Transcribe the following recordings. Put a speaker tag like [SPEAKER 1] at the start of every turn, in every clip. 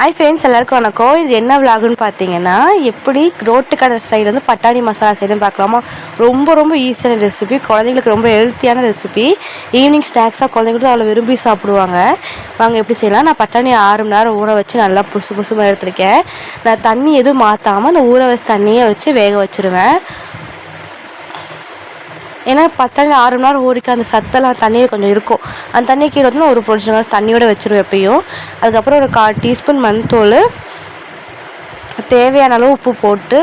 [SPEAKER 1] Hi friends எல்லாருக்கும் வணக்கம். இது என்ன விலாகுன்னு பார்த்தீங்கன்னா எப்படி ரோட்டு கடை சைடு வந்து பட்டாணி மசாலா சைடுன்னு பார்க்கலாமா? ரொம்ப ரொம்ப ஈஸியான ரெசிபி குழந்தைங்களுக்கு ரொம்ப ஹெல்த்தியான ரெசிபி ஈவினிங் ஸ்நாக்ஸாக குழந்தைங்களுக்கு அவ்வளோ விரும்பி சாப்பிடுவாங்க. வாங்க எப்படி செய்யலாம்? நான் பட்டாணி ஆறு மணி நேரம் ஊற வச்சு நல்லா புசு புசுமாக எடுத்துருக்கேன். நான் தண்ணி எதுவும் மாற்றாமல் அந்த ஊற வச்சு தண்ணியை வச்சு வேக வச்சுருவேன். ஏன்னா பத்தாணி ஆறு மணி நேரம் ஊறிக்க அந்த சத்தெல்லாம் தண்ணியில் கொஞ்சம் இருக்கும். அந்த தண்ணி கீழே வந்து ஒரு பொடிச்சு தண்ணியோட வச்சுருவேன் எப்பயும். அதுக்கப்புறம் ஒரு கால் டீஸ்பூன் மண்தூள் தேவையான அளவு உப்பு போட்டு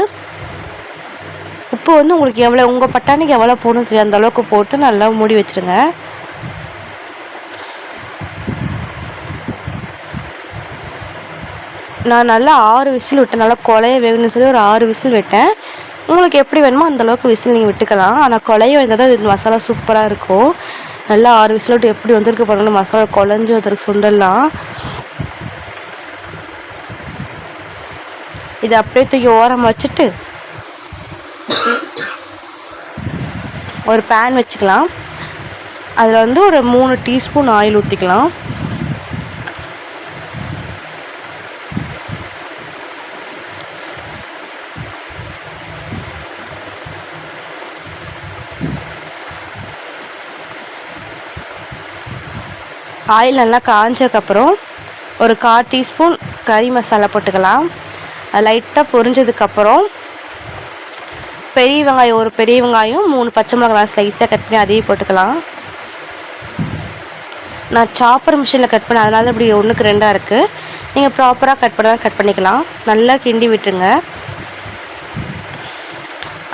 [SPEAKER 1] உப்பு வந்து உங்களுக்கு எவ்வளோ உங்கள் பட்டாணிக்கு எவ்வளோ போடணும் தெரியும் அந்த அளவுக்கு போட்டு நல்லா மூடி வச்சுருங்க. நான் நல்லா ஆறு விசில் விட்டேன். நல்லா கொலைய வேகணும்னு சொல்லி ஒரு ஆறு விசில் விட்டேன். உங்களுக்கு எப்படி வேணுமோ அந்தளவுக்கு விசில் நீங்கள் விட்டுக்கலாம். ஆனால் கொலைய வந்தால் தான் இது மசாலா சூப்பராக இருக்கும். நல்லா ஆறு விசில் விட்டு எப்படி வந்திருக்கு பாருங்கள் மசாலா குழஞ்சி வந்திருக்கு சுண்டெல்லாம். இதை அப்படியே தூக்கி ஓரம் வச்சுட்டு ஒரு பேன் வச்சுக்கலாம். அதில் வந்து ஒரு மூணு டீஸ்பூன் ஆயில் ஊற்றிக்கலாம் ஆயில் நல்லா காஞ்சதுக்கப்புறம் ஒரு கால் டீஸ்பூன் கறி மசாலா போட்டுக்கலாம். அது லைட்டாக பொரிஞ்சதுக்கப்புறம் பெரிய வெங்காயம் ஒரு பெரிய வெங்காயம் மூணு பச்சை மிளகாய் ஸ்லைஸாக கட் பண்ணி அதையும் போட்டுக்கலாம். நான் சாப்பர் மிஷினில் கட் பண்ணேன் அதனால இப்படி ஒன்றுக்கு ரெண்டாக இருக்குது நீங்கள் ப்ராப்பராக கட் பண்ணால் கட் பண்ணிக்கலாம். நல்லா கிண்டி விட்டுருங்க.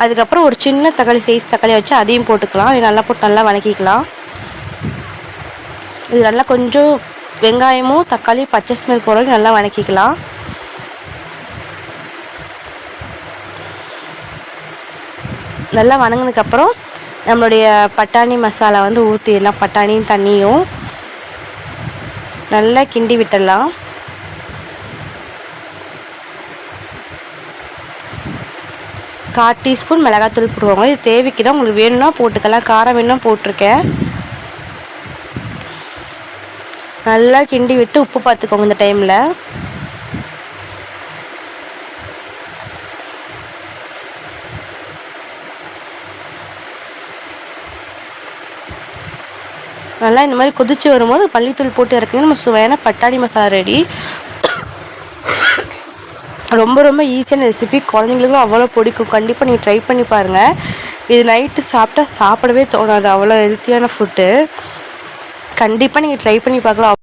[SPEAKER 1] அதுக்கப்புறம் ஒரு சின்ன தக்காளி சைஸ் தக்காளி வச்சு அதையும் போட்டுக்கலாம். இது நல்லா போட்டு நல்லா வணக்கிக்கலாம். இது நல்லா கொஞ்சம் வெங்காயமும் தக்காளி பச்சை ஸ்மெல் போகிற நல்லா வணக்கிக்கலாம். நல்லா வணங்கினதுக்கப்புறம் நம்மளுடைய பட்டாணி மசாலா வந்து ஊற்றிடலாம் பட்டாணியும் தண்ணியும். நல்லா கிண்டி விட்டுடலாம். கால் டீஸ்பூன் மிளகாத்தூள் போடுவாங்க இது தேவைக்கு தான் உங்களுக்கு வேணும்னா போட்டுக்கலாம். காரம் வேணும்னா போட்டிருக்கேன். நல்லா கிண்டி விட்டு உப்பு பார்த்துக்கோங்க இந்த டைமில் நல்லா இந்த மாதிரி கொதிச்சு வரும்போது பள்ளித்தூள் போட்டு இறக்குங்க நம்ம சுவையான பட்டாணி மசாலா ரெடி ரொம்ப ரொம்ப ஈஸியான ரெசிபி குழந்தைங்களுக்கும் அவ்வளோ பிடிக்கும். கண்டிப்பாக நீங்கள் ட்ரை பண்ணி பாருங்கள் இது நைட்டு சாப்பிட்டா சாப்பிடவே தோணாது. அவ்வளோ ஹெல்த்தியான ஃபுட்டு கண்டிப்பாக நீங்கள் ட்ரை பண்ணி பார்க்கலாம்.